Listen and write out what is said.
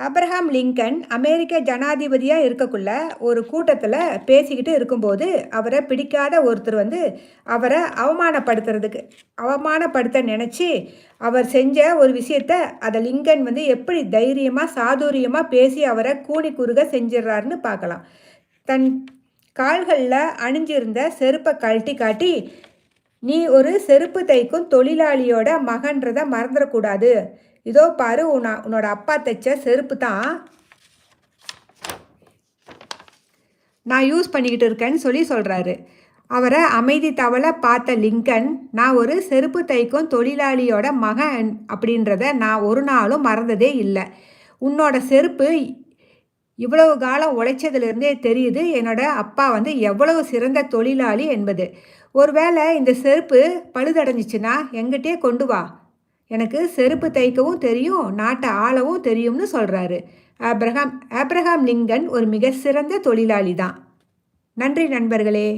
Abraham Lincoln அமெரிக்க ஜனாதிபதியாக இருக்கக்குள்ள ஒரு கூட்டத்தில் பேசிக்கிட்டு இருக்கும்போது அவரை பிடிக்காத ஒருத்தர் வந்து அவரை அவமானப்படுத்துறதுக்கு அவமானப்படுத்த நினச்சி அவர் செஞ்ச ஒரு விஷயத்த அதை லிங்கன் வந்து எப்படி தைரியமாக சாதுரியமாக பேசி அவரை கூணி குறுக செஞ்சிடறாருன்னு பார்க்கலாம் தன் கால்களில் அணிஞ்சிருந்த செருப்பை கழட்டி காட்டி நீ ஒரு செருப்பு தைக்கும் தொழிலாளியோட மகன்றதை மறந்துடக்கூடாது இதோ பாரு உன் உன்னோட அப்பா தைச்ச செருப்பு தான். நான் யூஸ் பண்ணிக்கிட்டு இருக்கேன்னு சொல்லி சொல்கிறாரு அவரை அமைதி தவள பார்த்த லிங்கன் நான் ஒரு செருப்பு தைக்கும் தொழிலாளியோட மகன் அப்படின்றத நான் ஒரு நாளும் மறந்ததே இல்லை. உன்னோட செருப்பு இவ்வளவு காலம் உழைச்சதுலேருந்தே தெரியுது என்னோட அப்பா வந்து எவ்வளவு சிறந்த தொழிலாளி என்பது. ஒருவேளை இந்த செருப்பு பழுதடைஞ்சிச்சுன்னா எங்கிட்டே கொண்டு வா. எனக்கு செருப்பு தைக்கவும் தெரியும் நாட்டை ஆளவும் தெரியும்னு சொல்கிறாரு ஆப்ரஹாம் ஆப்ரஹாம் லிங்கன் ஒரு மிக சிறந்த தொழிலாளி தான் நன்றி நண்பர்களே.